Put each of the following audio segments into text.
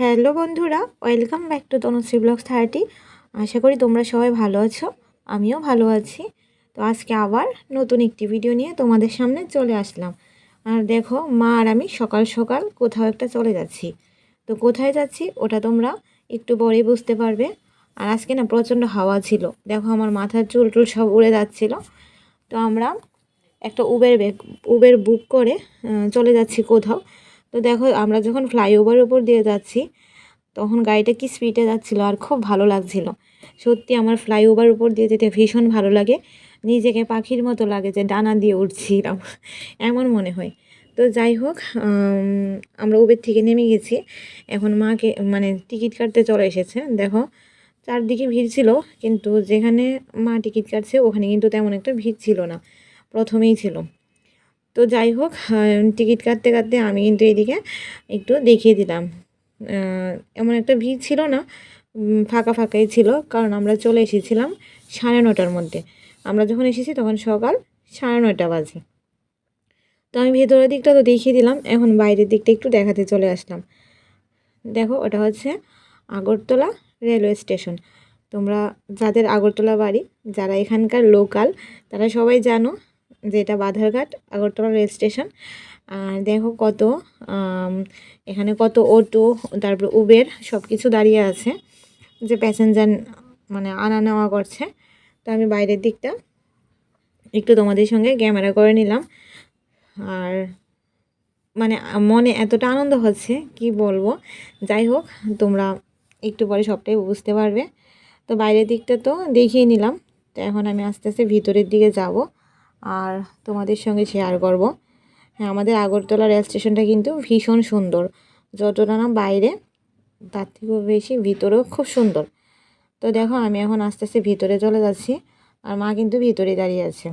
Hello বন্ধুরা, welcome back to Tanushree vlogs thirty. আশা করি তোমরা সবাই ভালো আছো, আমিও ভালো আছি। তো আজকে আবার নতুন একটি ভিডিও নিয়ে তোমাদের সামনে চলে আসলাম। আর দেখো, মা আর আমি সকাল সকাল কোথাও একটা চলে যাচ্ছি। তো কোথায় যাচ্ছি, ওটা তোমরা একটু পরেই বুঝতে পারবে। আর আজকে না প্রচণ্ড হাওয়া ছিল। দেখো আমার মাথার চুল টুল সব উড়ে যাচ্ছিল। তো আমরা একটা উবের উবের বুক করে চলে যাচ্ছি কোথাও। তো দেখো, আমরা যখন ফ্লাইওভারের উপর দিয়ে যাচ্ছি, তখন গাড়িটা কি স্পিডে যাচ্ছিল আর খুব ভালো লাগছিল। সত্যি আমার ফ্লাইওভার উপর দিয়ে যেতে ভীষণ ভালো লাগে। নিজেকে পাখির মতো লাগে যে ডানা দিয়ে উঠছিলাম এমন মনে হয়। তো যাই হোক আমরা উবের থেকে নেমে গেছি। এখন মাকে মানে টিকিট কাটতে চলে এসেছে। দেখো, চারদিকে ভিড় ছিল, কিন্তু যেখানে মা টিকিট কাটছে, ওখানে কিন্তু তেমন একটা ভিড় ছিল না। প্রথমেই ছিল। তো যাই হোক টিকিট কাটতে কাটতে আমি কিন্তু এদিকে একটু দেখিয়ে দিলাম। এমন একটা ভিড় ছিল না ফাঁকা ফাঁকাই ছিল, কারণ আমরা চলে এসেছিলাম সাড়ে নটার মধ্যে। আমরা যখন এসেছি তখন সকাল সাড়ে নয়টা বাজে। তো আমি ভেতরের দিকটা তো দেখিয়ে দিলাম, এখন বাইরের দিকটা একটু দেখাতে চলে আসলাম। দেখো, ওটা হচ্ছে আগরতলা রেলওয়ে স্টেশন। তোমরা যাদের আগরতলা বাড়ি, যারা এখানকার লোকাল, তারা সবাই জানো যে এটা বাধারঘাট, আগরতলা রেল স্টেশন। আর দেখো কত এখানে কত অটো, তারপর উবের সব কিছু দাঁড়িয়ে আছে যে প্যাসেঞ্জার মানে আনা নেওয়া করছে। তো আমি বাইরের দিকটা একটু তোমাদের সঙ্গে ক্যামেরা করে নিলাম। আর মানে মনে এতটা আনন্দ হচ্ছে, কি বলব? যাই হোক, তোমরা একটু পরে সবটাই বুঝতে পারবে। তো বাইরের দিকটা তো দেখিয়ে নিলাম। তো এখন আমি আস্তে আস্তে ভিতরের দিকে যাব। আর তোমাদের সঙ্গে শেয়ার করব। হ্যাঁ আমাদের আগরতলা রেল স্টেশনটা কিন্তু ভীষণ সুন্দর। যতটা না বাইরে, তার থেকেও বেশি ভিতরেও খুব সুন্দর। তো দেখো, আমি এখন আস্তে আস্তে ভিতরে চলে যাচ্ছি আর মা কিন্তু ভিতরে দাঁড়িয়ে আছে।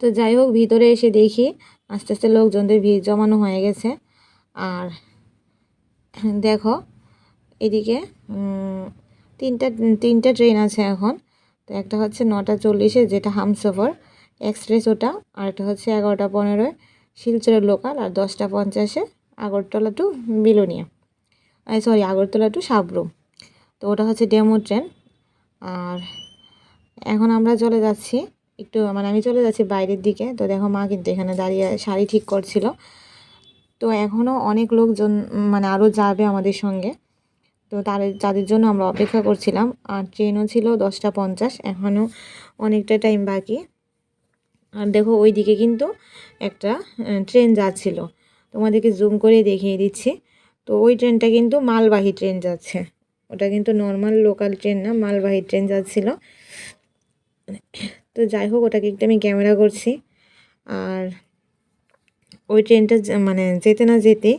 তো যাই হোক, ভিতরে এসে দেখি আস্তে আস্তে লোকজনদের ভিড় জমানো হয়ে গেছে। আর দেখো, এদিকে তিনটা তিনটা ট্রেন আছে এখন। তো একটা হচ্ছে নটা চল্লিশে, যেটা হামসফর, এক্সপ্রেস ওটা, আর একটা হচ্ছে এগারোটা পনেরোয়, শিলচরের লোকাল আর দশটা পঞ্চাশে Agartala to Belonia sorry Agartala to Sabroom তো ওটা হচ্ছে ডেমো ট্রেন আর এখন আমরা চলে যাচ্ছি একটু মানে আমি চলে যাচ্ছি বাইরের দিকে। তো দেখো মা কিন্তু এখানে দাঁড়িয়ে শাড়ি ঠিক করছিল। তো এখনও অনেক লোকজন মানে আরও যাবে আমাদের সঙ্গে। তো তাদের যাদের জন্য আমরা অপেক্ষা করছিলাম। আর ট্রেনও ছিল দশটা পঞ্চাশ, এখনও অনেকটা টাইম বাকি। আর দেখো ওই দিকে কিন্তু একটা ট্রেন যাচ্ছিল। তোমাদেরকে জুম করে দেখিয়ে দিচ্ছি। তো ওই ট্রেনটা কিন্তু মালবাহী ট্রেন যাচ্ছে। ওটা কিন্তু নর্মাল লোকাল ট্রেন না, মালবাহী ট্রেন যাচ্ছিল। তো যাই হোক, ওটাকে একটু আমি ক্যামেরা করছি। আর ওই ট্রেনটা মানে যেতে না যেতে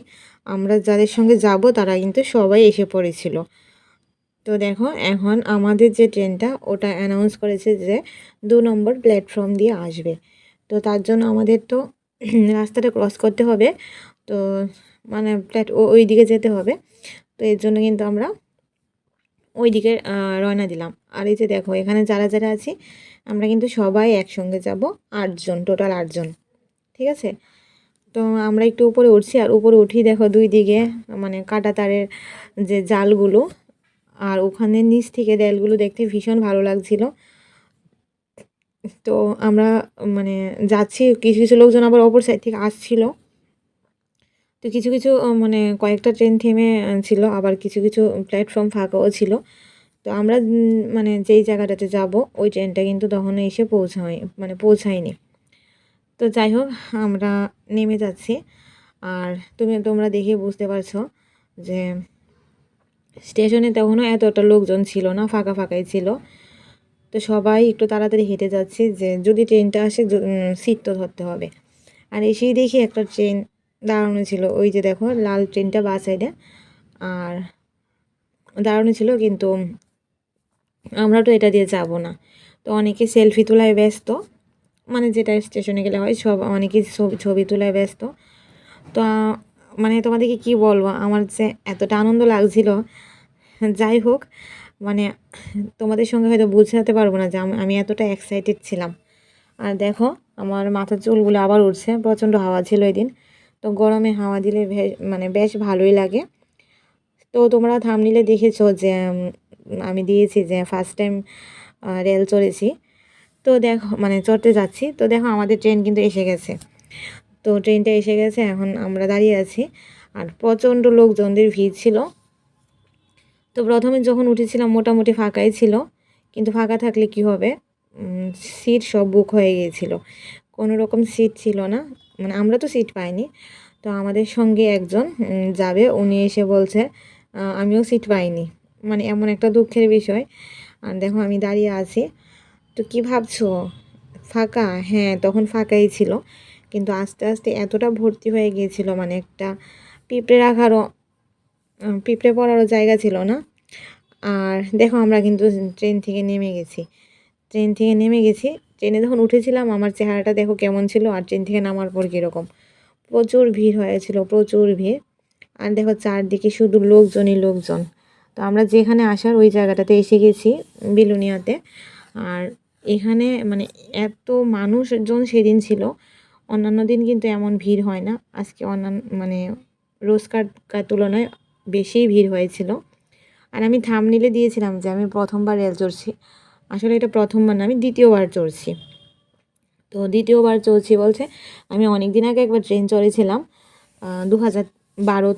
আমরা যাদের সঙ্গে যাব তারা কিন্তু সবাই এসে পড়েছিল। তো দেখো, এখন আমাদের যে ট্রেনটা, ওটা অ্যানাউন্স করেছে যে দু নম্বর প্ল্যাটফর্ম দিয়ে আসবে। তো তার জন্য আমাদের তো রাস্তাটা ক্রস করতে হবে। তো মানে প্ল্যাট ওই দিকে যেতে হবে। তো এর জন্য কিন্তু আমরা ওই দিকে রওনা দিলাম। আর এই যে দেখো, এখানে যারা যারা আছি, আমরা কিন্তু সবাই একসঙ্গে যাব, আটজন টোটাল আটজন। ঠিক আছে? তো আমরা একটু উপরে উঠছি আর উপরে উঠি দেখো দুই দিকে মানে কাটা তারের যে জালগুলো আর ওখানে নিচ থেকে রেলগুলো দেখতে ভীষণ ভালো লাগছিল। তো আমরা মানে যাচ্ছি, কিছু কিছু লোকজন আবার অপর সাইড থেকে আসছিল। তো কিছু কিছু মানে কয়েকটা ট্রেন থেমে ছিল, আবার কিছু কিছু প্ল্যাটফর্ম ফাঁকাও ছিল। তো আমরা মানে যেই জায়গাটাতে যাব, ওই ট্রেনটা কিন্তু তখন এসে পৌঁছায় মানে পৌঁছায়নি। তো যাই হোক, আমরা নেমে যাচ্ছি। আর তুমি, তোমরা দেখে বুঝতে পারছ যে স্টেশনে তখনও এতটা লোকজন ছিল না, ফাঁকা ফাঁকাই ছিল। তো সবাই একটু তাড়াতাড়ি হেঁটে যাচ্ছি যে যদি ট্রেনটা আসে সিট তো ধরতে হবে। আর এসেই দেখি একটা ট্রেন দাঁড়ানো ছিল, ওই যে দেখো লাল ট্রেনটা বা সাইডে আর দাঁড়ানো ছিল কিন্তু আমরা তো এটা দিয়ে যাব না। তো অনেকে সেলফি তোলায় ব্যস্ত। মানে যেটা স্টেশনে গেলে হয়, সব অনেকেই ছবি ছবি তোলায় ব্যস্ত। তো মানে তোমাদেরকে কি বলব, আমার যে এতটা আনন্দ লাগছিল, যাই হোক মানে তোমাদের সঙ্গে হয়তো বুঝাতে পারব না যে আমি এতটা এক্সাইটেড ছিলাম। আর দেখো, আমার মাথার চুলগুলো আবার উঠছে প্রচণ্ড হাওয়া ছিল ওই দিন তো গরমে হাওয়া দিলে মানে বেশ ভালোই লাগে। তো তোমরা থামনিলে দেখেছ যে আমি দিয়েছি যে ফার্স্ট টাইম রেল চড়েছি। তো দেখো মানে চড়তে যাচ্ছি। তো দেখো, আমাদের ট্রেন কিন্তু এসে গেছে। তো ট্রেনটা এসে গেছে, এখন আমরা দাঁড়িয়ে আছি। আর প্রচণ্ড লোকজনদের ভিড় ছিল। তো প্রথমে যখন উঠেছিলাম, মোটামুটি ফাঁকাই ছিল। কিন্তু ফাঁকা থাকলে কি হবে? সিট সব বুক হয়ে গিয়েছিল। কোনো রকম সিট ছিল না। মানে আমরা তো সিট পাইনি। তো আমাদের সঙ্গে একজন যাবে। উনি এসে বলছে আমিও সিট পাইনি। মানে এমন একটা দুঃখের বিষয়। আর দেখো, আমি দাঁড়িয়ে আছি। তো কি ভাবছ? ফাঁকা? হ্যাঁ তখন ফাঁকাই ছিল। কিন্তু আস্তে আস্তে এতটা ভর্তি হয়ে গিয়েছিল মানে একটা পিঁপড়ে রাখারও পিঁপড়ে পড়ারও জায়গা ছিল না। আর দেখো আমরা কিন্তু ট্রেন থেকে নেমে গেছি। ট্রেন থেকে নেমে গেছি। ট্রেনে যখন উঠেছিলাম, আমার চেহারাটা দেখো কেমন ছিল আর ট্রেন থেকে নামার পর কীরকম। প্রচুর ভিড় হয়েছিল, প্রচুর ভিড়। আর দেখো চারদিকে শুধু লোকজনই লোকজন। তো আমরা যেখানে আসার ওই জায়গাটাতে এসে গেছি, বিলুনিয়াতে। আর এখানে মানে এত মানুষজন সেদিন ছিল। অন্যান্য দিন কিন্তু এমন ভিড় হয় না। আজকে অন্যান্য মানে রোজকার তুলনায় বেশিই ভিড় হয়েছিল। আর আমি থামনিলে দিয়েছিলাম যে আমি প্রথমবার রেল চড়ছি। আসলে এটা প্রথমবার না, আমি দ্বিতীয়বার চড়ছি। তো দ্বিতীয়বার চলছি বলছে, আমি অনেক দিন আগে একবার ট্রেন চড়েছিলাম দু হাজার বারো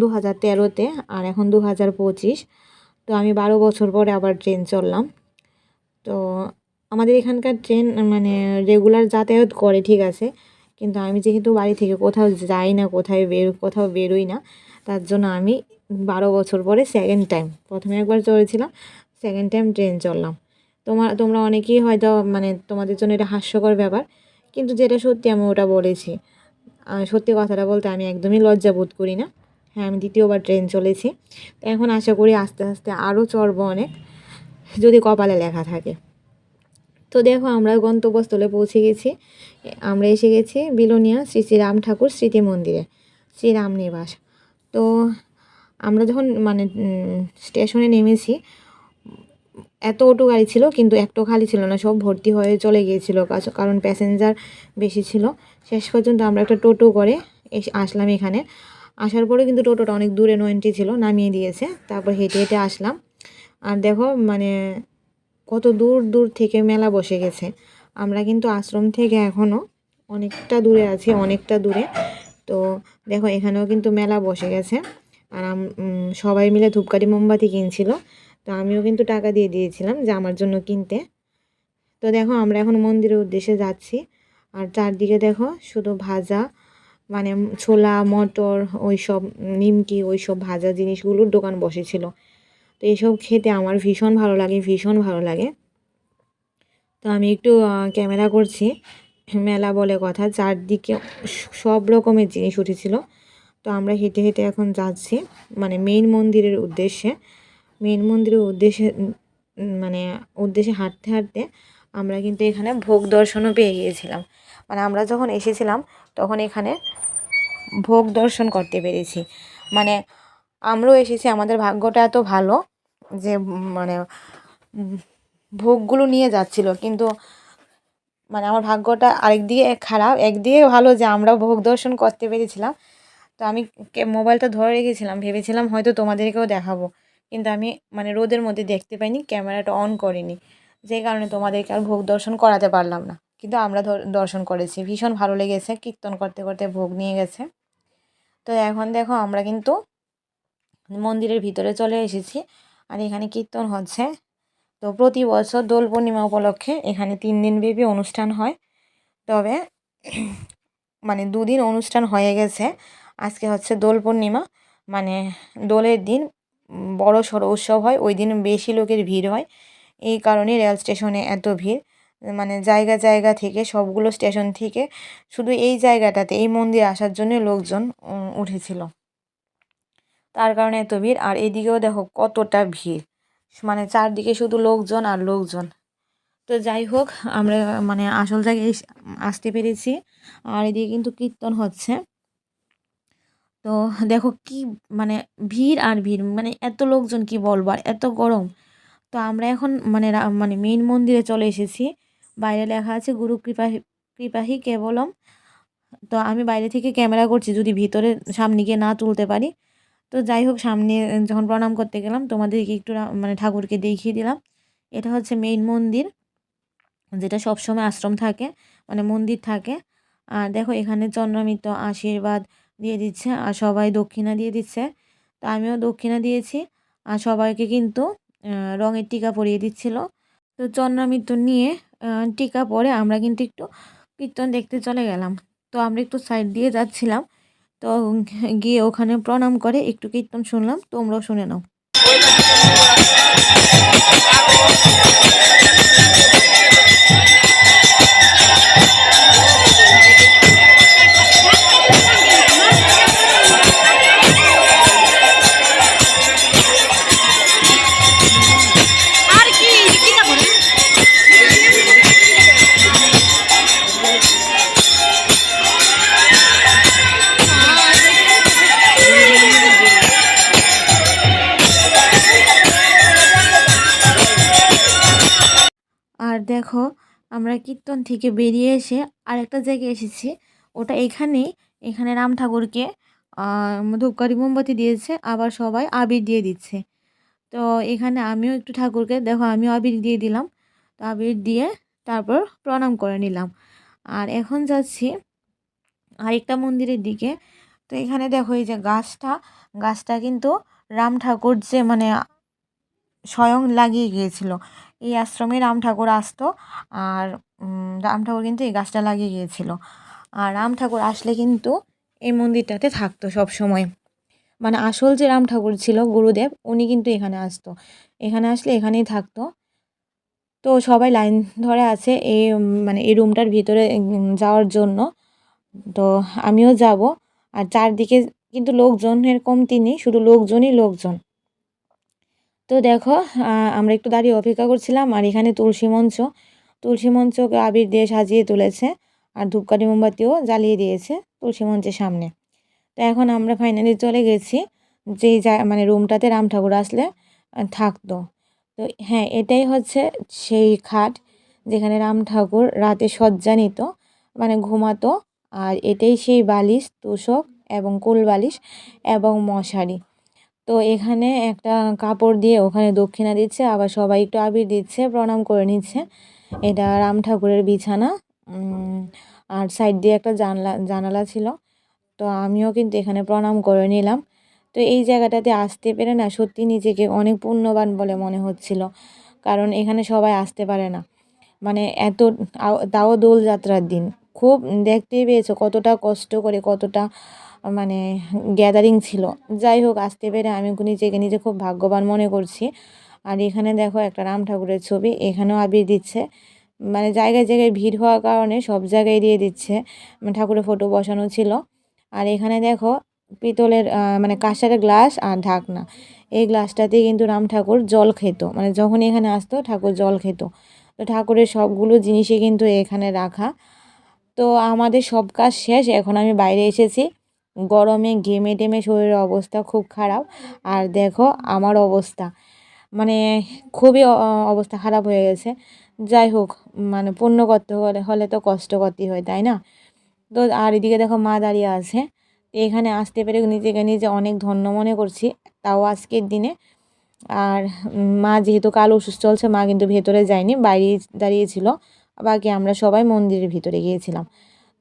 দু হাজার তেরোতে আর এখন দু হাজার পঁচিশ। তো আমি বারো বছর পরে আবার ট্রেন চড়লাম। তো আমাদের এখানকার ট্রেন মানে রেগুলার যাতায়াত করে, ঠিক আছে? কিন্তু আমি যেহেতু বাড়ি থেকে কোথাও যাই না, কোথায় বের, কোথাও বেরোই না, তার জন্য আমি বারো বছর পরে সেকেন্ড টাইম প্রথমে একবার চড়েছিলাম সেকেন্ড টাইম ট্রেন চড়লাম। তোমার, তোমরা অনেকেই হয়তো মানে তোমাদের জন্য এটা হাস্যকর ব্যাপার, কিন্তু যেটা সত্যি আমি ওটা বলেছি সত্যি কথাটা বলতে আমি একদমই লজ্জা বোধ করি না। হ্যাঁ আমি দ্বিতীয়বার ট্রেন চলেছি। এখন আশা করি আস্তে আস্তে আরও চড়বো অনেক, যদি কপালে লেখা থাকে। তো দেখো আমরা গন্তব্যস্থলে পৌঁছে গেছি। আমরা এসে গেছি বিলোনিয়া শ্রী শ্রীরাম ঠাকুর স্মৃতি মন্দিরে শ্রীরাম নিবাস। তো আমরা যখন মানে স্টেশনে নেমেছি, এত অটো গাড়ি ছিল কিন্তু একটাও খালি ছিল না, সব ভর্তি হয়ে চলে গিয়েছিল কারণ প্যাসেঞ্জার বেশি ছিল। শেষ পর্যন্ত আমরা একটা টোটো করে এসে, আসলাম এখানে। আসার পরে কিন্তু টোটোটা অনেক দূরে নো এন্ট্রি ছিল, নামিয়ে দিয়েছে, তারপর হেঁটে হেঁটে আসলাম। আর দেখো মানে কত দূর দূর থেকে মেলা বসে গেছে। আমরা কিন্তু আশ্রম থেকে এখনও অনেকটা দূরে আছি, অনেকটা দূরে। তো দেখো, এখানেও কিন্তু মেলা বসে গেছে। আর সবাই মিলে ধূপকাঠি মোমবাতি কিনছিল। তো আমিও কিন্তু টাকা দিয়ে দিয়েছিলাম যে আমার জন্য কিনতে। তো দেখো, আমরা এখন মন্দিরের উদ্দেশ্যে যাচ্ছি। আর চারদিকে দেখো, শুধু ভাজা মানে ছোলা, মটর ওই সব নিমকি ওই সব ভাজা জিনিসগুলোর দোকান বসেছিল। তো এইসব খেতে আমার ভীষণ ভালো লাগে, ভীষণ ভালো লাগে। তো আমি একটু ক্যামেরা করছি। মেলা বলে কথা, চারদিকে সব রকমের জিনিস উঠেছিল। তো আমরা হেঁটে হেঁটে এখন যাচ্ছি মানে মেইন মন্দিরের উদ্দেশ্যে। মেইন মন্দিরের উদ্দেশ্যে মানে উদ্দেশ্যে হাঁটতে হাঁটতে আমরা কিন্তু এখানে ভোগ দর্শনও পেয়ে গিয়েছিলাম। মানে আমরা যখন এসেছিলাম, তখন এখানে ভোগ দর্শন করতে পেরেছি। মানে আমরাও এসেছি, আমাদের ভাগ্যটা এত ভালো যে মানে ভোগগুলো নিয়ে যাচ্ছিল। কিন্তু মানে আমার ভাগ্যটা আরেকদিকে খারাপ। একদিকে ভালো যে আমরা ভোগ দর্শন করতে পেরেছিলাম। তো আমি মোবাইলটা ধরে রেখেছিলাম। ভেবেছিলাম হয়তো তোমাদেরকেও দেখাবো। কিন্তু আমি মানে রোদের মধ্যে দেখতে পাইনি, ক্যামেরাটা অন করিনি। যে কারণে তোমাদেরকে আর ভোগ দর্শন করাতে পারলাম না। কিন্তু আমরা দর্শন করেছি। ভীষণ ভালো লেগেছে। কীর্তন করতে করতে ভোগ নিয়ে গেছে। তো এখন দেখো, আমরা কিন্তু মন্দিরের ভিতরে চলে এসেছি। আর এখানে কীর্তন হচ্ছে। তো প্রতি বছর দোল পূর্ণিমা উপলক্ষে এখানে তিন দিন ব্যাপী অনুষ্ঠান হয়। তবে মানে দুদিন অনুষ্ঠান হয়ে গেছে। আজকে হচ্ছে দোল পূর্ণিমা। মানে দোলের দিন বড় সড়ো উৎসব হয়, ওই দিন বেশি লোকের ভিড় হয়। এই কারণে রেল স্টেশনে এত ভিড়। মানে জায়গা জায়গা থেকে সবগুলো স্টেশন থেকে শুধু এই জায়গাটাতে, এই মন্দির আসার জন্য লোকজন উঠেছিল। তার কারণে এত ভিড় আর এদিকেও দেখো কতটা ভিড়। মানে চারদিকে শুধু লোকজন আর লোকজন। তো যাই হোক, আমরা মানে আসল জায়গায় আসতে পেরেছি। আর এদিকে কিন্তু কীর্তন হচ্ছে। তো দেখো কি মানে ভিড় আর ভিড় মানে এত লোকজন কি বলব আর এত গরম। তো আমরা এখন মানে মানে মেইন মন্দিরে চলে এসেছি। বাইরে লেখা আছে, গুরু কৃপাহি কৃপাহি কেবলম। তো আমি বাইরে থেকে ক্যামেরা করছি, যদি ভিতরে সামনে গিয়ে না তুলতে পারি। তো যাই হোক, সামনে যখন প্রণাম করতে গেলাম, তোমাদেরকে একটু মানে ঠাকুরকে দেখিয়ে দিলাম। এটা হচ্ছে মেইন মন্দির, যেটা সবসময় আশ্রম থাকে মানে মন্দির থাকে। আর দেখো, এখানে চন্দ্রমিত্র আশীর্বাদ দিয়ে দিচ্ছে, আর সবাই দক্ষিণা দিয়ে দিচ্ছে। তো আমিও দক্ষিণা দিয়েছি, আর সবাইকে কিন্তু রঙের টিকা পরিয়ে দিচ্ছিল। তো চন্দ্রমিত্র নিয়ে টিকা পরে আমরা কিন্তু একটু কীর্তন দেখতে চলে গেলাম। তো আমরা একটু সাইড দিয়ে যাচ্ছিলাম। তো গিয়ে ওখানে প্রণাম করে একটু কীর্তন শুনলাম তোমরাও শুনে নাও। দেখো, আমরা কীর্তন থেকে বেরিয়ে এসে আরেকটা জায়গায় এসেছি। ওটা এখানেই, এখানে রাম ঠাকুরকে ধূপকাঠি মোমবাতি দিয়েছে, আবার সবাই আবির দিয়ে দিচ্ছে। তো এখানে আমিও একটু ঠাকুরকে, দেখো আমিও আবির দিয়ে দিলাম। তো আবির দিয়ে তারপর প্রণাম করে নিলাম। আর এখন যাচ্ছি আরেকটা মন্দিরের দিকে। তো এখানে দেখো এই যে গাছটা গাছটা কিন্তু রাম ঠাকুর যে মানে স্বয়ং লাগিয়ে গিয়েছিল। এই আশ্রমে রাম ঠাকুর আসতো। আর রাম ঠাকুর কিন্তু এই গাছটা লাগিয়ে গিয়েছিল। আর রাম ঠাকুর আসলে কিন্তু এই মন্দিরটাতে থাকতো সব সময় মানে আসল যে রাম ঠাকুর ছিল, গুরুদেব, উনি কিন্তু এখানে আসতো। এখানে আসলে এখানেই থাকতো। তো সবাই লাইন ধরে আছে এই মানে এই রুমটার ভিতরে যাওয়ার জন্য। তো আমিও যাব। আর চারদিকে কিন্তু লোকজনের কমতি নেই শুধু লোকজনই লোকজন। তো দেখো আমরা একটু দাঁড়িয়ে অপেক্ষা করছিলাম, আর এখানে তুলসী মঞ্চ। তুলসী মঞ্চকে আবির দিয়ে সাজিয়ে তুলেছে, আর ধূপকাঠি মোমবাতিও জ্বালিয়ে দিয়েছে তুলসী মঞ্চের সামনে। তো এখন আমরা ফাইনালি চলে গেছি, যেই মানে রুমটাতে রাম ঠাকুর আসলে থাকতো। তো হ্যাঁ এটাই হচ্ছে সেই খাট যেখানে রাম ঠাকুর রাতে শয্যা নিত মানে ঘুমাতো, আর এটাই সেই বালিশ, তোষক এবং কুল বালিশ এবং মশারি। তো এখানে একটা কাপড় দিয়ে ওখানে দক্ষিণা দিচ্ছে, আবার সবাই একটু আবির দিচ্ছে, প্রণাম করে নিচ্ছে। এটা রাম ঠাকুরের বিছানা আর সাইড দিয়ে একটা জানলা, জানালা ছিল। তো আমিও কিন্তু এখানে প্রণাম করে নিলাম। তো এই জায়গাটাতে আসতে পেরে না সত্যি নিজেকে অনেক পুণ্যবান বলে মনে হচ্ছিল। কারণ এখানে সবাই আসতে পারে না। মানে এত, তাও দোলযাত্রার দিন। খুব দেখতেই পেয়েছ কতটা কষ্ট করে, কতটা মানে গ্যাদারিং ছিল। যাই হোক, আসতে পেরে আমি নিজেকে নিজে খুব ভাগ্যবান মনে করছি। আর এখানে দেখো একটা রাম ঠাকুরের ছবি, এখানেও আবির দিচ্ছে। মানে জায়গায় জায়গায় ভিড় হওয়ার কারণে সব জায়গায় দিয়ে দিচ্ছে। মানে ঠাকুরের ফটো বসানো ছিল। আর এখানে দেখো পিতলের মানে কাঁসার গ্লাস আর ঢাকনা। এই গ্লাসটাতে কিন্তু রাম ঠাকুর জল খেত। মানে যখন এখানে আসতো, ঠাকুর জল খেত। তো ঠাকুরের সবগুলো জিনিসই কিন্তু এখানে রাখা। তো আমাদের সব কাজ শেষ। এখন আমি বাইরে এসেছি। গরমে ঘেমে টেমে শরীরের অবস্থা খুব খারাপ। আর দেখো আমার অবস্থা মানে খুবই অবস্থা খারাপ হয়ে গেছে। যাই হোক মানে পূর্ণ করতে হলে হলে তো কষ্ট করতেই হয়, তাই না? তো আর এদিকে দেখো মা দাঁড়িয়ে আছে। এখানে আসতে পেরে নিজেকে নিজে অনেক ধন্য মনে করছি, তাও আজকের দিনে। আর মা যেহেতু কাল ওষুধ চলছে, মা কিন্তু ভেতরে যায়নি, বাইরে দাঁড়িয়েছিল। বাকি আমরা সবাই মন্দিরের ভিতরে গিয়েছিলাম।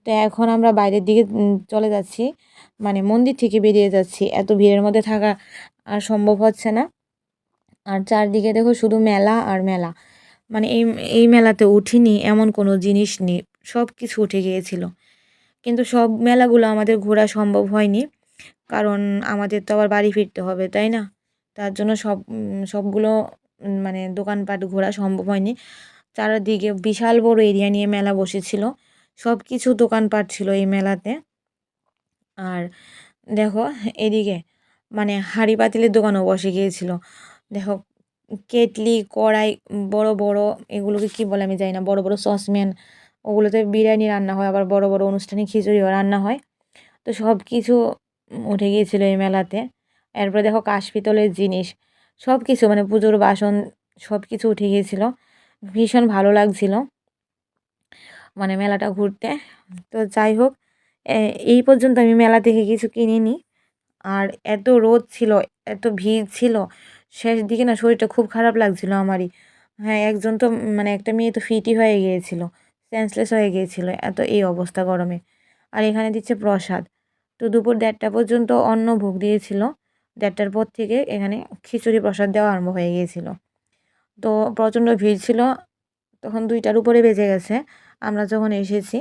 তো এখন আমরা বাইরের দিকে চলে যাচ্ছি। মানে মন্দির থেকে বেরিয়ে যাচ্ছি। এত ভিড়ের মধ্যে থাকা আর সম্ভব হচ্ছে না। আর চারদিকে দেখো শুধু মেলা আর মেলা। মানে এই এই মেলাতে উঠিনি এমন কোনো জিনিস নেই। সব কিছু উঠে গিয়েছিল। কিন্তু সব মেলাগুলো আমাদের ঘোরা সম্ভব হয়নি। কারণ আমাদের তো আবার বাড়ি ফিরতে হবে, তাই না? তার জন্য সব সবগুলো মানে দোকানপাট ঘোরা সম্ভব হয়নি। চারদিকে বিশাল বড় এরিয়া নিয়ে মেলা বসেছিল। সব কিছু দোকানপাট ছিল এই মেলাতে। আর দেখো, এদিকে মানে হাঁড়ি পাতিলের দোকানও বসে গিয়েছিল। দেখো, কেটলি, কড়াই, বড় বড় এগুলোকে কি বলে আমি জানি না, বড় বড় সসম্যান, ওগুলোতে বিরিয়ানি রান্না হয়, আবার বড় বড় অনুষ্ঠানে খিচুড়িও রান্না হয়। তো সব কিছু উঠে গিয়েছিল এই মেলাতে। এরপরে দেখো, কাশ পিতলের জিনিস সব কিছু মানে পুজোর বাসন সব কিছু উঠে গিয়েছিল। ভীষণ ভালো লাগছিল। মানে মেলাটা ঘুরতে। তো যাই হোক এই পর্যন্ত আমি মেলা থেকে কিছু কিনিনি। আর এত রোদ ছিল, এত ভিড় ছিল, শেষ দিকে না শরীরটা খুব খারাপ লাগছিল আমারই। হ্যাঁ একজন তো মানে একটা মেয়ে তো ফিটই হয়ে গিয়েছিল সেন্সলেস হয়ে গিয়েছিল, এত এই অবস্থা গরমে। আর এখানে দিচ্ছে প্রসাদ। তো দুপুর দেড়টা পর্যন্ত অন্ন ভোগ দিয়েছিল। দেড়টার পর থেকে এখানে খিচুড়ি প্রসাদ দেওয়া আরম্ভ হয়ে গিয়েছিল। তো প্রচণ্ড ভিড় ছিল, তখন দুইটার উপরে বেজে গেছে। আমরা যখন এসেছি,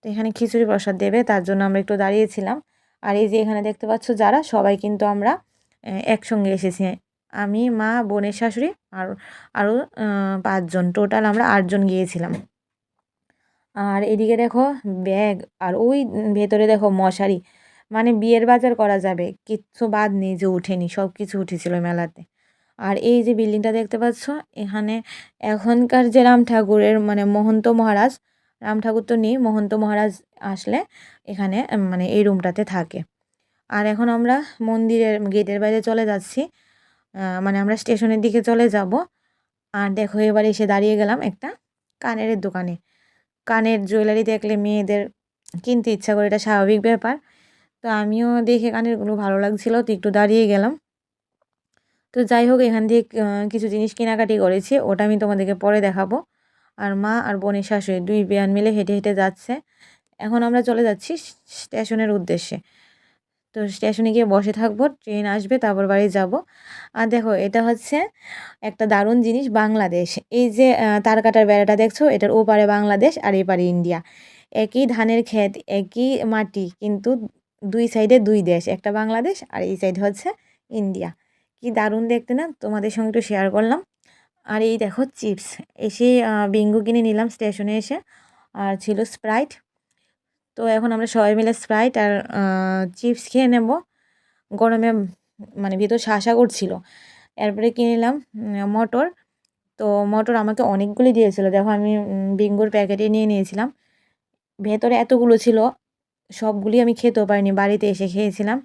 তো এখানে খিচুড়ি প্রসাদ দেবে, তার জন্য আমরা একটু দাঁড়িয়েছিলাম। আর এই যে এখানে দেখতে পাচ্ছ যারা, সবাই কিন্তু আমরা একসঙ্গে এসেছি। আমি, মা, বোনের শাশুড়ি আর আরও পাঁচজন। টোটাল আমরা আটজন গিয়েছিলাম। আর এদিকে দেখো ব্যাগ, আর ওই ভেতরে দেখো মশারি। মানে বিয়ের বাজার করা যাবে, কিচ্ছু বাদ নেই যে উঠেনি সব কিছু উঠেছিল মেলাতে। আর এই যে বিল্ডিংটা দেখতে পাচ্ছ, এখানে এখনকার যে রাম ঠাকুরের মানে মহন্ত মহারাজ, রাম ঠাকুর তো নেই, মহন্ত মহারাজ আসলে এখানে মানে এই রুমটাতে থাকে। আর এখন আমরা মন্দিরের গেটের বাইরে চলে যাচ্ছি মানে আমরা স্টেশনের দিকে চলে যাব। আর দেখো এবার এসে দাঁড়িয়ে গেলাম একটা কানের দোকানে। কানের জুয়েলারি দেখলে মেয়েদের কিনতে ইচ্ছা করে, এটা স্বাভাবিক ব্যাপার। তো আমিও দেখে কানেরগুলো ভালো লাগছিল, তো একটু দাঁড়িয়ে গেলাম। তো যাই হোক, এখান থেকে কিছু জিনিস কেনাকাটি করেছি। ওটা আমি তোমাদেরকে পরে দেখাবো। আর মা আর বোনের শাশুড়ি দুই বিয়ান মিলে হেঁটে হেঁটে যাচ্ছে। এখন আমরা চলে যাচ্ছি স্টেশনের উদ্দেশ্যে। তো স্টেশনে গিয়ে বসে থাকব, ট্রেন আসবে, তারপর বাড়ি যাব। আর দেখো, এটা হচ্ছে একটা দারুণ জিনিস বাংলাদেশ। এই যে তার কাটার বেড়াটা দেখছ? এটার ওপারে বাংলাদেশ আর এপারে ইন্ডিয়া। একই ধানের ক্ষেত, একই মাটি, কিন্তু দুই সাইডে দুই দেশ। একটা বাংলাদেশ আর এই সাইড হচ্ছে ইন্ডিয়া। কি দারুণ দেখতে না? তোমাদের সঙ্গে একটু শেয়ার করলাম। আর এই দেখো চিপস এসে বিঙ্গো কিনে নিলাম স্টেশনে এসে। আর ছিল স্প্রাইট তো এখন আমরা সবাই মিলে স্প্রাইট আর চিপস খেয়ে নেব। গরমে মানে ভিতর শাসা করছিল এরপরে কিনে নিলাম মটর। তো মটর আমাকে অনেকগুলি দিয়েছিল। দেখো আমি বিঙ্গোর প্যাকেটে নিয়ে নিয়েছিলাম। ভেতরে এতগুলো ছিল, সবগুলি আমি খেতেও পারিনি। বাড়িতে এসে খেয়েছিলাম।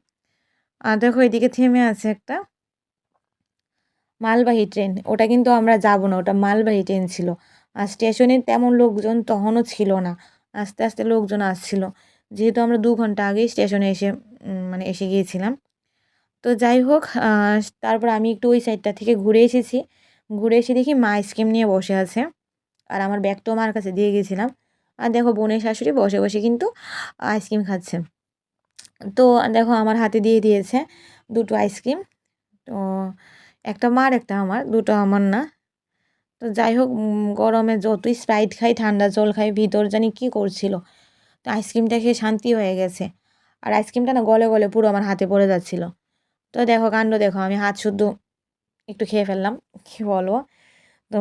আর দেখো এদিকে থেমে আছে একটা। মালবাহী ট্রেন। ওটা কিন্তু আমরা যাব না, ওটা মালবাহী ট্রেন ছিল। আর স্টেশনে তেমন লোকজন তখনও ছিল না। আস্তে আস্তে লোকজন আসছিল। যেহেতু আমরা দু ঘণ্টা আগেই স্টেশনে এসে মানে এসে গিয়েছিলাম। তো যাই হোক তারপর আমি একটু ওই সাইডটা থেকে ঘুরে এসেছি। ঘুরে এসে দেখি মা আইসক্রিম নিয়ে বসে আছে। আর আমার ব্যাগটাও মার কাছে দিয়ে গেছিলাম। আর দেখো বোনের শাশুড়ি বসে বসে কিন্তু আইসক্রিম খাচ্ছে। তো দেখো আমার হাতে দিয়ে দিয়েছে দুটো আইসক্রিম তো একটা মার, একটা আমার, দুটো আমার না। তো যাই হোক গরমে যতই স্প্রাইট খাই, ঠান্ডা জল খাই, ভিতর জানি কী করছিল। তো আইসক্রিমটা খেয়ে শান্তি হয়ে গেছে। আর আইসক্রিমটা না গলে গলে পুরো আমার হাতে পড়ে যাচ্ছিল। তো দেখো কাণ্ড, দেখো আমি হাত শুদ্ধ একটু খেয়ে ফেললাম। কী বলব? তো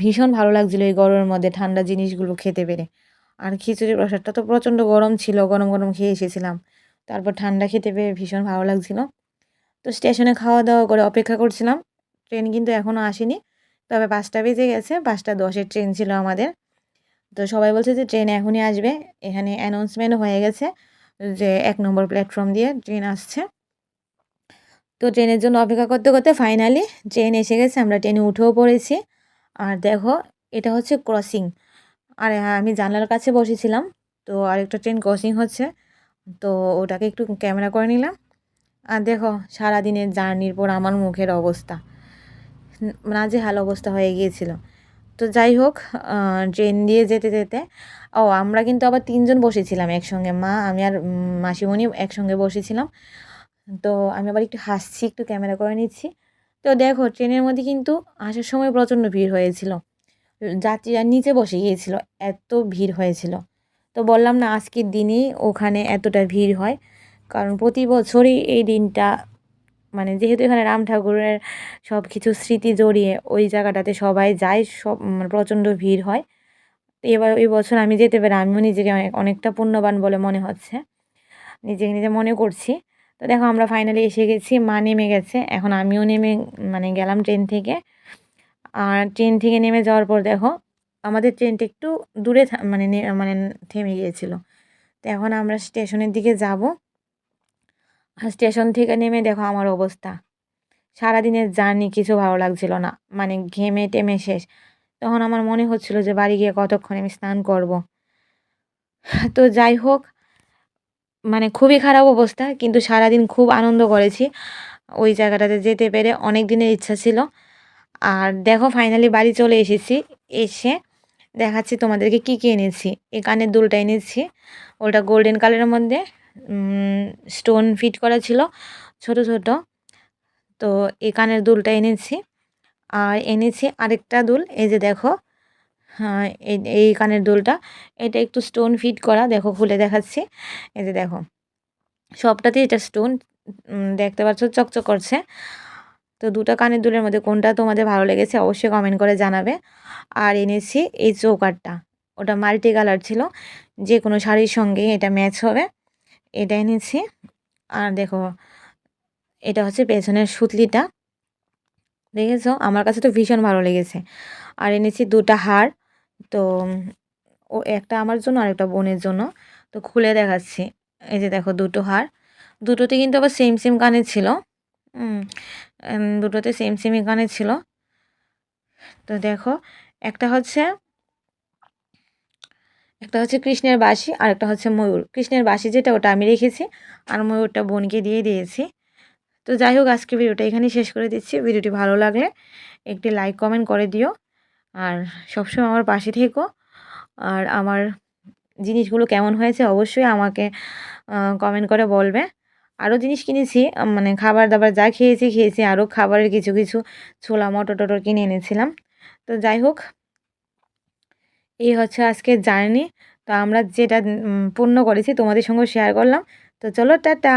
ভীষণ ভালো লাগছিল এই গরমের মধ্যে ঠান্ডা জিনিসগুলো খেতে পেরে। আর খিচুড়ি প্রসাদটা তো প্রচণ্ড গরম ছিল, গরম গরম খেয়ে এসেছিলাম। তারপর ঠান্ডা খেতে পেয়ে ভীষণ ভালো লাগছিল। তো স্টেশনে খাওয়া দাওয়া করে অপেক্ষা করছিলাম। ট্রেন কিন্তু এখনও আসেনি। তবে পাঁচটা বেজে গেছে পাঁচটা দশের ট্রেন ছিল আমাদের। তো সবাই বলছে যে ট্রেন এখনই আসবে। এখানে অ্যানাউন্সমেন্ট হয়ে গেছে যে এক নম্বর প্ল্যাটফর্ম দিয়ে ট্রেন আসছে। তো ট্রেনের জন্য অপেক্ষা করতে করতে ফাইনালি ট্রেন এসে গেছে আমরা ট্রেনে উঠেও পড়েছি। আর দেখো এটা হচ্ছে ক্রসিং আর হ্যাঁ, আমি জানলার কাছে বসেছিলাম তো আরেকটা ট্রেন ক্রসিং হচ্ছে। তো ওটাকে একটু ক্যামেরা করে নিলাম। আর দেখো, সারাদিনের জার্নির পর আমার মুখের অবস্থা। নাজেহাল অবস্থা হয়ে গিয়েছিল। তো যাই হোক ট্রেন দিয়ে যেতে যেতে, ও, আমরা কিন্তু আবার তিনজন বসেছিলাম একসঙ্গে। মা, আমি আর মাসিমণি একসঙ্গে বসেছিলাম। তো আমি আবার একটু হাসছি, একটু ক্যামেরা করে নিচ্ছি। তো দেখো, ট্রেনের মধ্যে কিন্তু আসার সময় প্রচণ্ড ভিড় হয়েছিল। যাত্রীরা নিচে বসে গিয়েছিল, এত ভিড় হয়েছিল। তো বললাম না, আজকের দিনই ওখানে এতটা ভিড় হয়। কারণ প্রতি বছরই এই দিনটা মানে যেহেতু এখানে রাম ঠাকুরের সব কিছু স্মৃতি জড়িয়ে ওই জায়গাটাতে সবাই যায়, সব মানে প্রচণ্ড ভিড় হয়। এবার এই বছর আমি যেতে পারি আমিও নিজেকে অনেক, অনেকটা পুণ্যবান বলে মনে হচ্ছে। নিজেকে নিজে মনে করছি। তো দেখো আমরা ফাইনালি এসে গেছি, মা নেমে গেছে। এখন আমিও নেমে মানে গেলাম ট্রেন থেকে। আর ট্রেন থেকে নেমে যাওয়ার পর দেখো, আমাদের ট্রেনটা একটু দূরে মানে মানে থেমে গিয়েছিল। তো এখন আমরা স্টেশনের দিকে যাব। আর স্টেশন থেকে নেমে দেখো আমার অবস্থা। সারাদিনের জার্নি কিছু ভালো লাগছিল না মানে ঘেমে টেমে শেষ। তখন আমার মনে হচ্ছিল যে বাড়ি গিয়ে কতক্ষণ আমি স্নান করব। তো যাই হোক মানে খুবই খারাপ অবস্থা, কিন্তু সারাদিন খুব আনন্দ করেছি। ওই জায়গাটাতে যেতে পেরে অনেক দিনের ইচ্ছা ছিল। আর দেখো ফাইনালি বাড়ি চলে এসেছি। এসে দেখাচ্ছি তোমাদেরকে কি কি এনেছি। এই কানের দুলটা এনেছি, ওটা গোল্ডেন কালারের মধ্যে। স্টোন ফিট করা ছিল, ছোট ছোট। তো এই কানের দুলটা এনেছি। আর এনেছি আরেকটা দুল, এই যে দেখো হ্যাঁ এই এই কানের দুলটা। এটা একটু স্টোন ফিট করা, দেখো, খুলে দেখাচ্ছি। এই যে দেখো সবটাতে এটা স্টোন দেখতে পাচ্ছ, চকচক করছে। তো দুটো কানের দুলের মধ্যে কোনটা তোমাদের ভালো লেগেছে অবশ্যই কমেন্ট করে জানাবে। আর এনেছি এই চৌকারটা ওটা মাল্টি কালার ছিল যে কোনো শাড়ির সঙ্গে এটা ম্যাচ হবে। এটা এনেছি আর দেখো, এটা হচ্ছে পেছনের সুতলিটা। দেখেছ? আমার কাছে তো ভীষণ ভালো লেগেছে। আর এনেছি দুটা হার। তো, ও একটা আমার জন্য আর একটা বোনের জন্য। তো খুলে দেখাচ্ছি। এই যে দেখো, দুটো হার। দুটোতে কিন্তু আবার সেম সেম কানের ছিল। দুটোতে সেম সেমই কানের ছিল। তো দেখো, একটা হচ্ছে একটা হচ্ছে কৃষ্ণের বাঁশি আর একটা হচ্ছে ময়ূর। কৃষ্ণের বাঁশি যেটা, ওটা আমি রেখেছি আর ময়ূরটা বোনকে দিয়ে দিয়েছি। তো যাই হোক আজকে ভিডিওটা এখানেই শেষ করে দিচ্ছি। ভিডিওটি ভালো লাগলে একটি লাইক, কমেন্ট করে দিও। আর সবসময় আমার পাশে থেকো। আর আমার জিনিসগুলো কেমন হয়েছে অবশ্যই আমাকে কমেন্ট করে বলবে। আরও জিনিস কিনেছি মানে খাবার দাবার যা খেয়েছি খেয়েছি আরও খাবারের কিছু কিছু ছোলা মটর টটর কিনে এনেছিলাম। তো যাই হোক এই হচ্ছে আজকে জার্নি। তো আমরা যেটা পূর্ণ করেছি তোমাদের সঙ্গে শেয়ার করলাম। তো চলো, টাটা!